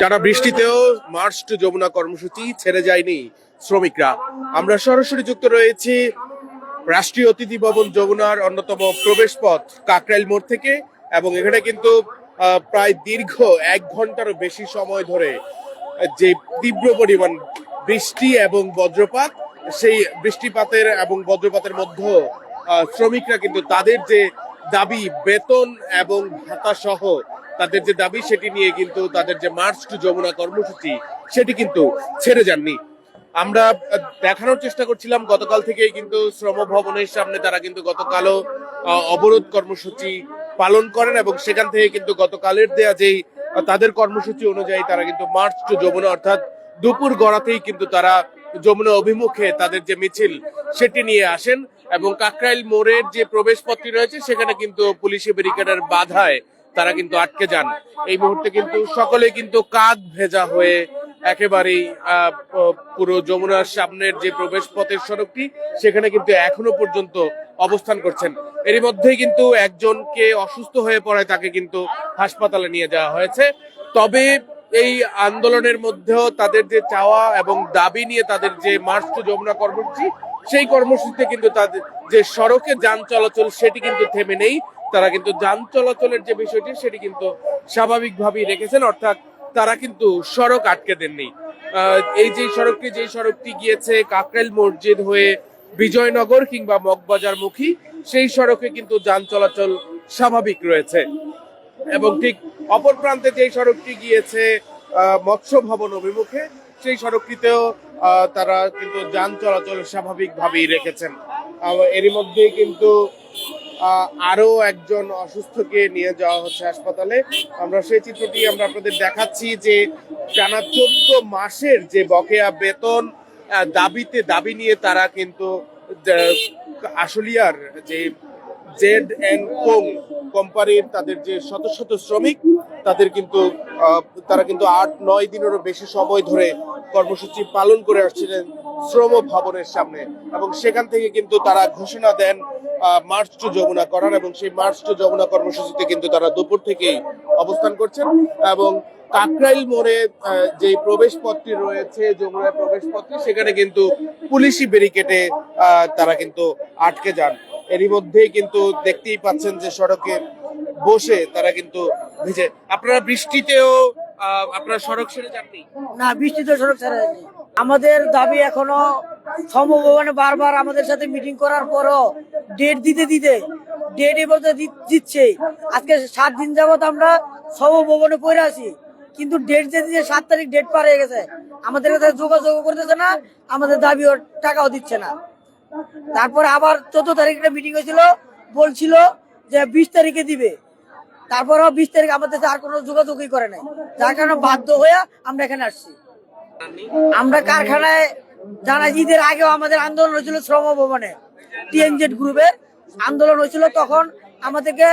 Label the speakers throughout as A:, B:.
A: টানা বৃষ্টিতেও March to Jamuna কর্মসূচি ছেড়ে যায়নি শ্রমিকরা। আমরা সরাসরি যুক্ত রয়েছি রাষ্ট্রীয় অতিথি ভবন যমুনার অন্যতম প্রবেশ পথ কাকরাইল মোড় থেকে এবং এখানে কিন্তু প্রায় দীর্ঘ এক ঘন্টারও বেশি সময় ধরে যে তীব্র পরিমাণ বৃষ্টি এবং বজ্রপাত, সেই বৃষ্টিপাতের এবং বজ্রপাতের মধ্যে শ্রমিকরা কিন্তু তাদের যে দাবি, বেতন এবং ভাতা সহ তাদের যে দাবি সেটি নিয়ে কিন্তু তাদের যে মার্চ টু যমুনা কর্মসূচি সেটি কিন্তু ছেড়ে যাননি। আমরা দেখানোর চেষ্টা করছিলাম, গতকাল থেকেই কিন্তু শ্রম ভবনের সামনে তারা কিন্তু গতকালও অবরোধ কর্মসূচি পালন করেন এবং সেখান থেকে কিন্তু গতকালের দেয়া যেই তাদের কর্মসূচি অনুযায়ী তারা কিন্তু মার্চ টু যমুনা অর্থাৎ দুপুর গড়াতেই কিন্তু তারা যমুনা অভিমুখে তাদের যে মিছিল সেটি নিয়ে আসেন এবং কাকরাইল মোড়ের যে প্রবেশ পথটি রয়েছে সেখানে কিন্তু পুলিশি ব্যারিকেডের বাধায় তারা কিন্তু আটকে যান। এই মুহূর্তে কিন্তু সকলে কিন্তু কাক ভেজা হয়ে একেবারেই পুরো যমুনার সামনের যে প্রবেশ পথের সড়কটি, সেখানে কিন্তু এখনও পর্যন্ত অবস্থান করছেন। এরই মধ্যেই কিন্তু একজনকে অসুস্থ হয়ে পড়ায় তাকে কিন্তু হাসপাতালে নিয়ে যাওয়া হয়েছে। তবে এই আন্দোলনের মধ্যেও তাদের যে চাওয়া এবং দাবি নিয়ে তাদের যে মার্চ টু যমুনা কর্মসূচি, সেই কর্মসূচিতে কিন্তু তাদের যে সড়কে যান চলাচল, সেটি কিন্তু থেমে নেই। তারা কিন্তু যান চলাচলের যে বিষয়টি, সেটি কিন্তু স্বাভাবিকভাবেই রেখেছেন। অর্থাৎ তারা কিন্তু সড়ক আটকে দেননি। এই যে সড়কটি যে সড়কটি গিয়েছে কাকরাইল মসজিদ হয়ে বিজয়নগর কিংবা মগবাজার মুখী সেই সড়কে কিন্তু যান চলাচল স্বাভাবিক রয়েছে। এবং ঠিক অপর প্রান্তে যে সড়কটি গিয়েছে মৎস্য ভবন অভিমুখে, সেই সড়কটিতেও তারা কিন্তু যান চলাচল স্বাভাবিকভাবেই রেখেছেন। এরই মধ্যে কিন্তু আরও একজন অসুস্থকে নিয়ে যাওয়া হচ্ছে হাসপাতালে। আমরা সেই চিত্রটি আমরা আপনাদের দেখাচ্ছি যে টানা চোদ্দ মাসের যে বকেয়া বেতন দাবিতে দাবি নিয়ে তারা কিন্তু আশুলিয়ার যে জেড এন্ড কোং কোম্পানির তাদের যে শত শত শ্রমিক তাদের কিন্তু তারা কিন্তু আট নয় দিনেরও বেশি সময় ধরে কর্মসূচি পালন করে আসছিলেন শ্রম ভবনের সামনে। এবং সেখান থেকে কিন্তু তারা ঘোষণা দেন মার্চ টু যমুনা করার এবং সেই মার্চ টু যমুনা কর্মসূচিতে কিন্তু তারা দুপুর থেকেই অবস্থান করছেন। এবং কাকরাইল মোড়ে যে প্রবেশ পথটি রয়েছে যমুনার প্রবেশ পথটি সেখানে কিন্তু পুলিশি ব্যারিকেডে আহ, তারা কিন্তু আটকে যান। এরই মধ্যেই কিন্তু দেখতেই পাচ্ছেন যে সড়কে বসে তারা কিন্তু ভিজে। আপনারা বৃষ্টিতেও আপনারা সড়ক ছেড়ে যাননি?
B: না, বৃষ্টিতে সড়ক ছাড়া যায়নি আমাদের দাবি এখনও সমভবনে বারবার আমাদের সাথে মিটিং করার পরও ডেট দিতে দিতে ডেট বলতে দিচ্ছে। আজকে সাত দিন যাবত আমরা সমভবনে পড়ে আছি, কিন্তু ডেট যে দিচ্ছে, সাত তারিখ ডেট পার হয়ে গেছে। আমাদের কাছে যোগাযোগ করতেছে না, আমাদের দাবিও টাকাও দিচ্ছে না। তারপরে আবার চোদ্দ তারিখে মিটিং হয়েছিল, বলছিল যে বিশ তারিখে দিবে। তারপরেও বিশ তারিখ আমাদের আর কোনো যোগাযোগই করে নাই। যার কারণে বাধ্য হয়ে আমরা এখানে আসছি। আমরা কারখানায় জানা ঈদের আগেও আমাদের আন্দোলন হয়েছিল শ্রম ভবনে টিএনজেড গ্রুপের আন্দোলন হয়েছিল, তখন আমাদেরকে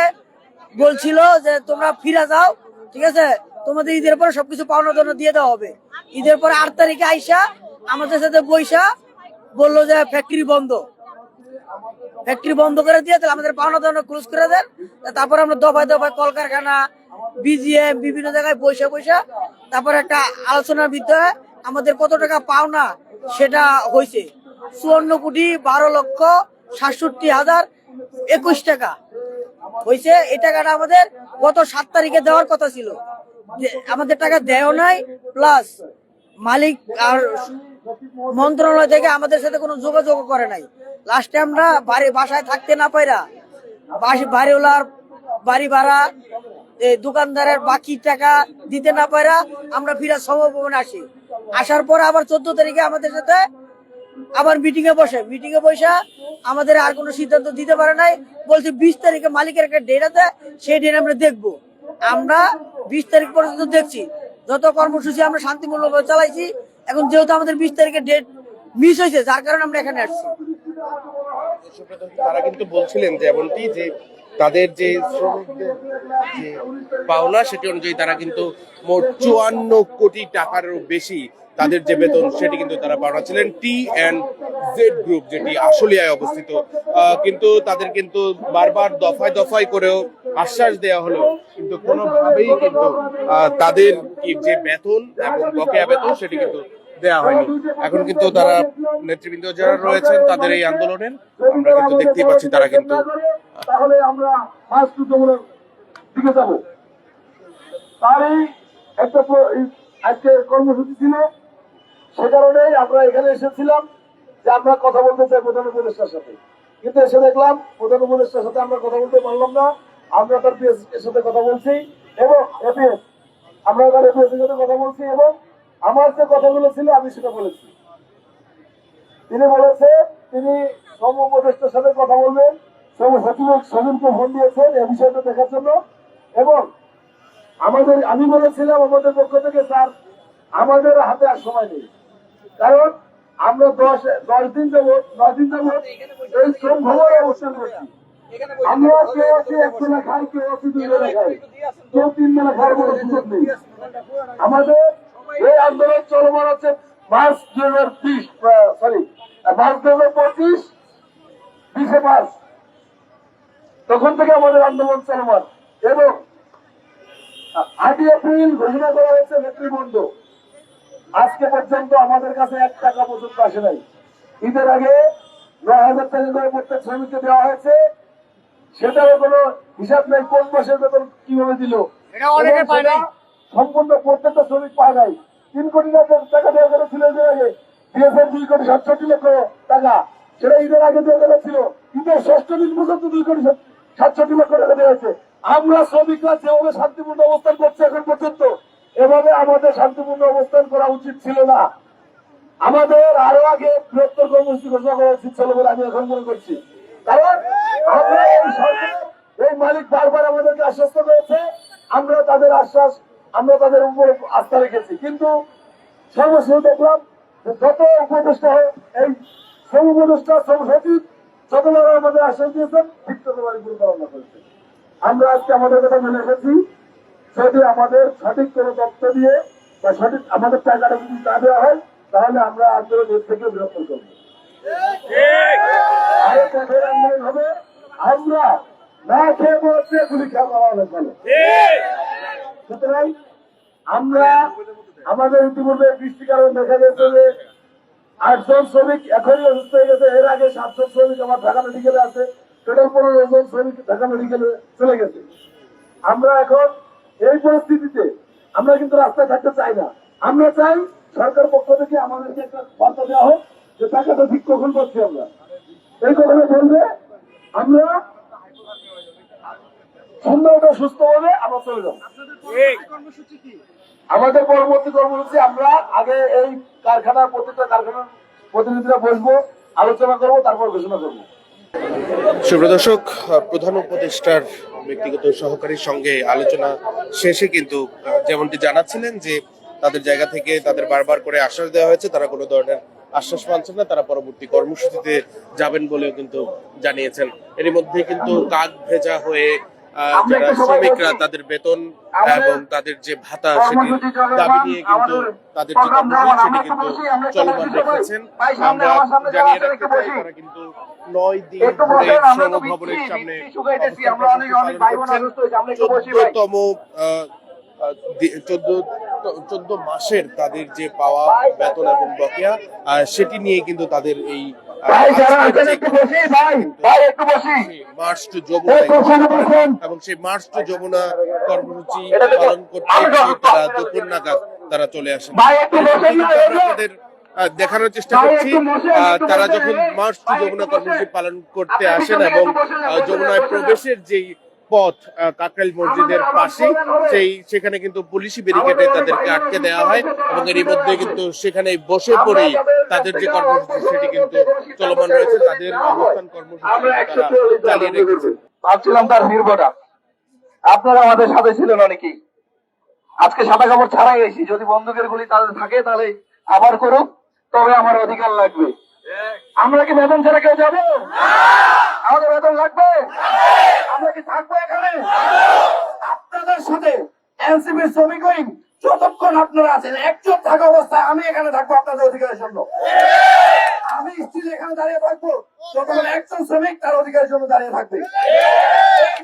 B: বলছিল যে তোমরা ফিরে যাও, ঠিক আছে? তোমাদের ঈদের পরে সবকিছু পাওনা জন্য দিয়ে দেওয়া হবে। ঈদের পরে আট তারিখে আইসা আমাদের সাথে বৈশা বলল যে ফ্যাক্টরি বন্ধ। ফ্যাক্টরি বন্ধ করে দিয়ে তাহলে আমাদের পাওনা দাওনা ক্লোজ করে দেন। তারপর আমরা দফায় দফায় কলকারখানা বিজিএম বিভিন্ন জায়গায় পয়সা পয়সা তারপর একটা আলোচনার ভিতরে আমাদের কত টাকা পাওনা সেটা হয়েছে। চুয়ান্ন কোটি বারো লক্ষ সাতষট্টি হাজার একুশ টাকা। হয়েছে, এই টাকাটা আমাদের গত সাত তারিখে দেওয়ার কথা ছিল। আমাদের টাকা দেয় নাই প্লাস মালিক আর মন্ত্রণালয় থেকে আমাদের সাথে কোনো যোগাযোগ করে নাই। লাস্টে আমরা বাড়ি বাসায় থাকতে না পাইরা বাড়িওয়ালার বাড়ি ভাড়া দোকানদারের বাকি টাকা দিতে না পাইরা আমরা ফিরে সমভবনে আসি। আসার পর আবার চোদ্দ তারিখে আমাদের সাথে আবার মিটিং এ বসে। মিটিং এ বসে আমাদের আর কোনো সিদ্ধান্ত দিতে পারে নাই। বলছে বিশ তারিখে মালিকের একটা ডেট আছে, সেই ডেট আমরা দেখব। আমরা বিশ তারিখ পর্যন্ত দেখছি। যত কর্মসূচি আমরা শান্তিমূলকভাবে চালাইছি এখন যেহেতু আমাদের বিশ তারিখে ডেট মিস হয়েছে, যার কারণে আমরা এখানে আসছি।
A: তারা কিন্তু বলছিলেন যে এমনটি যে তাদের যে শ্রমিকদের যে পাওনা, সেটি অনুযায়ী তারা কিন্তু মোট চুয়ান্ন কোটি টাকারও বেশি তাদের যে বেতন, সেটি কিন্তু তারা পাওনা ছিলেন টি অ্যান্ড জেড গ্রুপ যেটি আশুলিয়ায় অবস্থিত। কিন্তু তাদের কিন্তু বারবার দফায় দফায় করেও আশ্বাস দেওয়া হলো, কিন্তু কোনোভাবেই কিন্তু তাদের যে বেতন এবং বকেয়া বেতন, সেটি কিন্তু দেওয়া হয়নি। এখন কিন্তু তারা নেতৃবৃন্দ যারা রয়েছেন, তাদের এই আন্দোলনের আমরা কিন্তু দেখতেই পাচ্ছি তারা কিন্তু,
C: তাহলে আমরা দিকে যাব। তারই একটা আজকে কর্মসূচি ছিল, সে আমরা এখানে এসেছিলাম যে আমরা কথা বলতে চাই প্রধান উপদেষ্টার সাথে। কিন্তু এসে দেখলাম প্রধান উপদেষ্টার সাথে আমরা কথা বলতে পারলাম না, আমরা তার সাথে কথা বলছি এবং এপিএস আমরা তার সাথে কথা বলছি এবং আমার যে কথাগুলো ছিল, আমি সেটা বলেছি। তিনি বলেছে, তিনি শ্রম উপদেষ্টার সাথে কথা বলবেন শ্রম সচিব সজনকে ফোন দিয়েছেন এই বিষয়টা দেখার জন্য। এবং আমাদের, আমি বলেছিলাম আমাদের পক্ষ থেকে, স্যার, আমাদের হাতে আর সময় নেই। কারণ আমরা দশ দশ দিন যাবত দশ দিন যাবত এই শ্রম ভবনে অবস্থান করছি। আমরা কেউ আছি, এক বেলা খাই কেউ আছি, দুই বেলা খাই। কেউ তিন বেলা খাওয়ার কোনো সুযোগ নেই। আমাদের এই আন্দোলন চলমান হচ্ছে মার্চ দুই হাজার বিশ সরি মার্চ দুই হাজার পঁচিশ বিশে মার্চ। তখন থেকে আমাদের আন্দোলন চলমান। এবং আটই এপ্রিল ঘোষণা করা হয়েছে নেতৃবৃন্দ। আজকে পর্যন্ত আমাদের কাছে এক টাকা পর্যন্ত আসে নাই। ঈদের আগে নয় হাজার টাকা করে প্রত্যেক শ্রমিককে দেওয়া হয়েছে। সেটারও কোনো হিসাব নেই কোন মাসের বেতন কীভাবে দিল। সম্পূর্ণ প্রত্যেকটা শ্রমিক পায় নাই। তিন কোটি টাকা দেওয়া গেছিল আগে। দিয়েছেন দুই কোটি সাতষট্টি লক্ষ টাকা। সেটা ঈদের আগে দেওয়া গেছিল ঈদের ষষ্ঠ দিন পর্যন্ত দুই কোটি সাতষট্টি লক্ষ টাকা দেওয়া হয়েছে। আমরা শ্রমিকরা যেভাবে শান্তিপূর্ণ অবস্থান করছে এখন পর্যন্ত, এভাবে আমাদের শান্তিপূর্ণ অবস্থান করা উচিত ছিল না। আমাদের আরও আগে বৃহত্তর কর্মসূচি ঘোষণা করা উচিত ছিল বলে আমি এখন মনে করছি। কারণ এই মালিক বারবার আমাদেরকে আশ্বস্ত করেছে। আমরা তাদের আশ্বাস আমরা তাদের উপর আস্থা রেখেছি। কিন্তু সর্বশেষ দেখলাম যে যত উপদেষ্টা এই শ্রম উপদেষ্টা শ্রম সচিব যতবার আমাদের আশ্বাস দিয়েছেন, ঠিক ততবারই পরিচালনা করেছে। আমরা আজকে আমাদের কথা মেনে এসেছি যদি আমাদের সঠিক কোনো তথ্য দিয়ে বা সঠিক আমাদের টাকাটা যদি না দেওয়া হয়, তাহলে আমরা আন্দোলন এর থেকে বিরক্ত করব। আমরা না খেয়ে বলছে গুলি খাওয়া হবে। সুতরাং আমরা আমাদের ইতিমধ্যে বৃষ্টি কারণে দেখা গেছে যে আটজন শ্রমিক এখনই অসুস্থ হয়ে গেছে। এর আগে সাতজন শ্রমিক আমার ঢাকা মেডিকেলে আছে, টোটাল পনেরো জন শ্রমিক ঢাকা মেডিকেলে চলে গেছে। আমরা এখন এই পরিস্থিতিতে আমরা কিন্তু রাস্তায় থাকতে চাই না। আমরা চাই সরকার পক্ষ থেকে আমাদেরকে একটা বার্তা দেওয়া হোক যে টাকাটা ঠিক কখন পাচ্ছি আমরা। এই কথাটা বলবে আমরা সুন্দরটা সুস্থ হবে আমরা চলে যাব। আমাদের পরবর্তী কর্মসূচি আমরা আগে এই কারখানার প্রত্যেকটা কারখানার প্রতিনিধিরা বসবো আলোচনা করব তারপর ঘোষণা করব।
A: সুপ্রদর্শক প্রধান উপদেষ্টার ব্যক্তিগত সহকারীর সঙ্গে আলোচনা শেষে কিন্তু যেমনটি জানাচ্ছিলেন যে তাদের জায়গা থেকে তাদের বারবার করে আশ্বাস দেওয়া হয়েছে তারা কোনো ধরনের আশ্বাস পাচ্ছেন না তারা পরবর্তী কর্মসূচিতে যাবেন বলেও কিন্তু জানিয়েছেন। এর মধ্যে কিন্তু কাক ভেজা হয়ে যারা শ্রমিকরা তাদের বেতন এবং তাদের যে ভাতা সেটির দাবি নিয়ে কিন্তু তাদের যে কর্মসূচি সেটি কিন্তু চলমান রেখেছেন আমরা জানিয়ে রাখতে চাই তারা কিন্তু নয় দিন ধরে শ্রম ভবনের সামনে। চোদ্দতম চোদ্দ চোদ্দ মাসের তাদের যে পাওয়া বেতন এবং বকেয়া সেটি নিয়ে কিন্তু তাদের এই
C: ভাই যারা আছেন একটু বসি ভাই। ভাই একটু বসি।
A: March to Jamuna. এবং সেই মার্চ টু যমুনা কর্মসূচি পালন করতে তারা দুপুর নাগাদ তারা চলে আসেন।
C: ভাই একটু বসেন না।
A: আপনাদের, দেখানোর চেষ্টা করছি। আহ, তারা যখন। মার্চ টু যমুনা কর্মসূচি পালন করতে আসেন এবং যমুনায় প্রবেশের যেই পথ কাকরাইল মসজিদের পাশে সেই সেখানে কিন্তু পুলিশি ব্যারিকেডে তাদেরকে আটকে দেওয়া হয় এবং এরই মধ্যে কিন্তু সেখানে বসে পড়েই তাদের যে কর্মসূচি সেটি কিন্তু চলমান রয়েছে। তাদের অবস্থান কর্মসূচি চালিয়ে রেখেছেন
C: ভাবছিলাম তার নির্ভরটা আপনারা আমাদের সাথে ছিলেন অনেকেই। আজকে সাদা কাপড় ছাড়াই এসি যদি বন্দুকের গুলি তাদের থাকে তাহলে আবার করুক। তবে আমার অধিকার লাগবে। আমরা কি বেতন ছাড়া কেউ যাব? আমাদের বেতন লাগবে? আমরা কি থাকব এখানে? আপনাদের সাথে এনসিপি শ্রমিক উইং যতক্ষণ আপনারা আছেন, একজন থাকা অবস্থায় আমি এখানে থাকব আপনাদের অধিকারের জন্য। আমি স্ত্রী এখানে দাঁড়িয়ে থাকব, যতক্ষণ একজন শ্রমিক তার অধিকারের জন্য দাঁড়িয়ে থাকবে।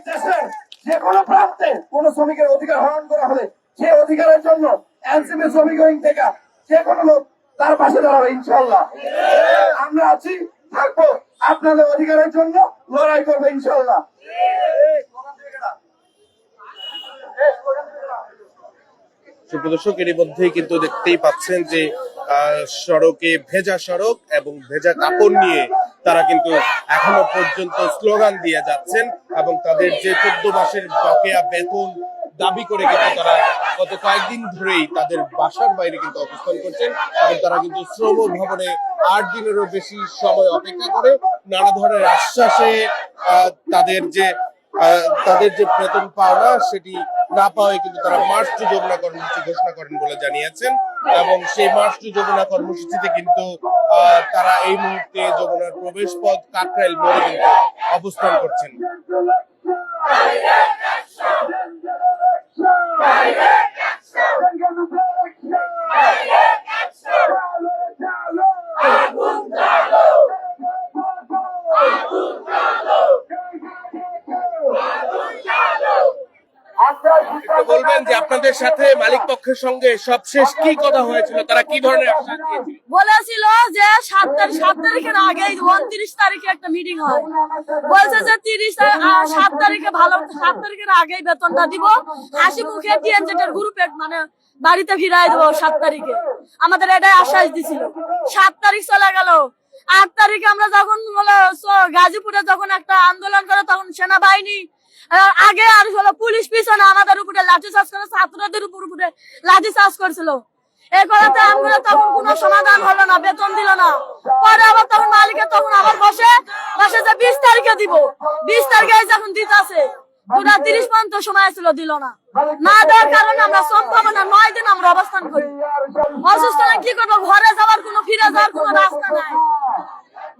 C: দেশের যে কোনো প্রান্তে কোন শ্রমিকের অধিকার হরণ করা হলে সে অধিকারের জন্য এনসিপি শ্রমিক উইং থেকে যে কোনো লোক তার পাশে দাঁড়াবে ইনশাল্লাহ আমরা আছি থাকব। আপনাদের অধিকারের জন্য লড়াই করবে ইনশাল্লাহ
A: সুপ্রদর্শক মধ্যেই কিন্তু দেখতেই পাচ্ছেন যে সড়কে ভেজা সড়ক এবং ভেজা কাপড় নিয়ে তারা কিন্তু এখনও পর্যন্ত স্লোগান দিয়ে যাচ্ছেন এবং তাদের যে চোদ্দ মাসের বকেয়া বেতন দাবি করে কিন্তু তারা গত কয়েকদিন ধরেই তাদের বাসার বাইরে কিন্তু অবস্থান করছেন, এবং তারা কিন্তু শ্রম ভবনে আট দিনেরও বেশি সময় অপেক্ষা করে নানা ধরনের আশ্বাসে তাদের যে তাদের যে বেতন পাওনা সেটি না পাওয়ায় কিন্তু তারা মার্চ টু যমুনা কর্মসূচি ঘোষণা করেন বলে জানিয়েছেন, এবং সেই মার্চ টু যমুনা কর্মসূচিতে কিন্তু তারা এই মুহূর্তে যমুনার প্রবেশ পথ কাকরাইল মোড়ে কিন্তু অবস্থান করছেন। Private! একটু বলবেন যে আপনাদের সাথে মালিক পক্ষের সঙ্গে সবশেষ কি কথা হয়েছিল? তারা কি ধরনের
D: বলেছিল যে সাত তারিখ, সাত তারিখের আগে উনত্রিশ তারিখে একটা মিটিং হয়। বলছে যে তিরিশ সাত তারিখে ভালো সাত তারিখের আগেই বেতনটা দিব। হাসি মুখে টিএনজেড এর গ্রুপে মানে বাড়িতে ফিরাই দেবো সাত তারিখে। আমাদের এটাই আশ্বাস দিছিল। সাত তারিখ চলে গেল। আট তারিখে আমরা যখন গাজীপুরে যখন একটা আন্দোলন করে, তখন সেনাবাহিনী আগে আর হলো পুলিশ পিছনে আমাদের উপরে লাঠি চার্জ করে, ছাত্রদের উপর উপরে লাঠি চার্জ করছিল। এই আমরা তখন সমাধান হলো না, বেতন দিল না। পরে আবার তখন মালিকে তখন আবার বসে বসে যে বিশ তারিখে দিব। বিশ তারিখে যখন দিতে আছে তিরিশ না। দেওয়ার কারণে আমরা নয় দিন আমরা অবস্থান করি। অসুস্থ কি করব? ঘরে যাওয়ার কোনো, ফিরে যাওয়ার কোনো রাস্তা নাই।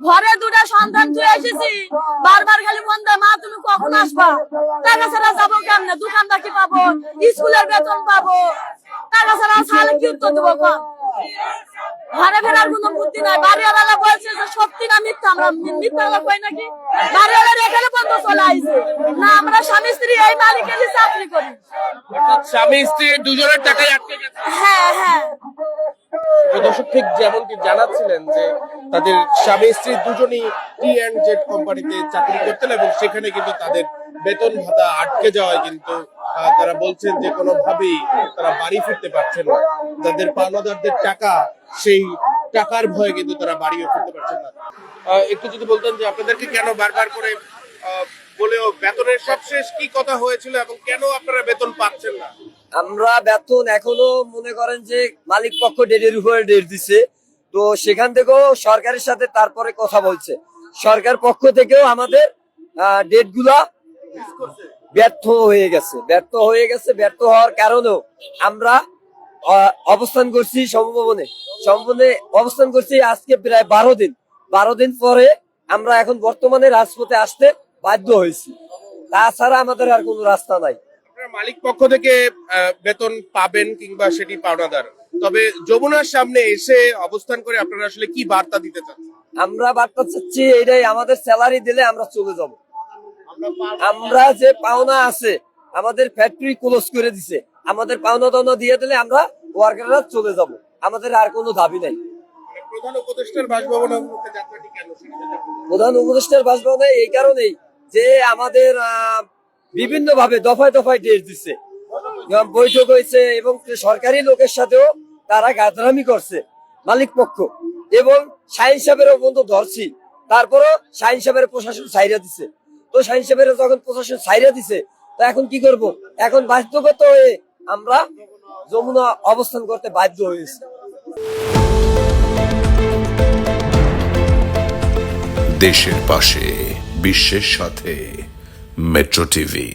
D: ঘরে দুটা সন্তান তুই এসেছি বারবার খালি মন দেয়, মা, তুমি কখন আসবা? টাকা ছাড়া যাব কেমনে? দোকান বাকি পাবো, স্কুলের বেতন পাবো। টাকা ছাড়া সালে কি উত্তর দেবো কম? ঘরে ফেরার কোনো বুদ্ধি নাই। বাড়িওয়ালা বলছে যে সত্যি না মিথ্যা আমরা মিথ্যা কই নাকি? বাড়িওয়ালার এখানে বন্ধ চলে আইছে। না আমরা স্বামী স্ত্রী এই মালিকেরই চাকরি করি।
A: স্বামী স্ত্রী দুজনের টাকায় আটকে গেছে।
D: হ্যাঁ হ্যাঁ।
A: দর্শক ঠিক যেমনটি জানাচ্ছিলেন যে তাদের স্বামী স্ত্রী দুজনই টি অ্যান্ড জেড কোম্পানিতে চাকরি করতেন এবং সেখানে কিন্তু তাদের বেতন ভাতা আটকে যাওয়ায় কিন্তু তারা বলছেন যে কোনোভাবেই তারা বাড়ি ফিরতে পারছেন না। যাদের পাওনাদারদের টাকা সেই টাকার ভয়ে কিন্তু তারা বাড়িও ফিরতে পারছেন না। একটু যদি বলতেন যে আপনাদেরকে কেন বারবার করে বলেও বেতনের সবশেষ কি কথা হয়েছিল এবং কেন আপনারা বেতন পাচ্ছেন না?
E: আমরা বেতন এখনও মনে করেন যে মালিক পক্ষ ডেটের উপরে ডেট দিছে। তো সেখান থেকেও সরকারের সাথে তারপরে কথা বলছে। সরকার পক্ষ থেকেও আমাদের ডেটগুলা ব্যর্থ হয়ে গেছে। ব্যর্থ হয়ে গেছে ব্যর্থ হওয়ার কারণেও আমরা অবস্থান করছি সমভবনে। সমভবনে অবস্থান করছি আজকে প্রায় বারো দিন। বারো দিন পরে আমরা এখন বর্তমানে রাজপথে আসতে বাধ্য হয়েছি। তাছাড়া আমাদের আর কোনো রাস্তা নাই।
A: মালিক পক্ষ থেকে বেতন পাবেন কিংবা সেটি পাওনাদার। তবে যমুনার সামনে এসে অবস্থান করে আপনারা আসলে কি বার্তা দিতে চান?
E: আমরা বার্তা চাচ্ছি এটাই আমাদের স্যালারি দিলে আমরা চলে যাব। আমরা যে পাওনা আছে আমাদের ফ্যাক্টরি ক্লোজ করে দিছে। আমাদের পাওনা দাওনা দিয়ে দিলে আমরা ওয়ার্কাররা চলে যাব। আমাদের আর কোনো দাবি নাই।
A: প্রধান উপদেষ্টার বাসভবন
E: এই কারণেই যে আমাদের বিভিন্ন ভাবে দফায় দফায় ডেট দিচ্ছে বৈঠক হয়েছে এবং সরকারি লোকের সাথেও তারা গাদরামি করছে মালিক পক্ষ। এবং শাহিন সাহেবেরও বন্ধু ধরছি। তারপরও শাহিন সাহেবের প্রশাসন সাইরা দিছে। শাহিন সাহেবের যখন প্রশাসন সাইরা দিছে, তো এখন কি করব? এখন বাধ্যগত হয়ে আমরা যমুনা অবস্থান করতে বাধ্য হয়েছি।
F: দেশের পাশে, বিশ্বের সাথে, মেট্রো টিভি।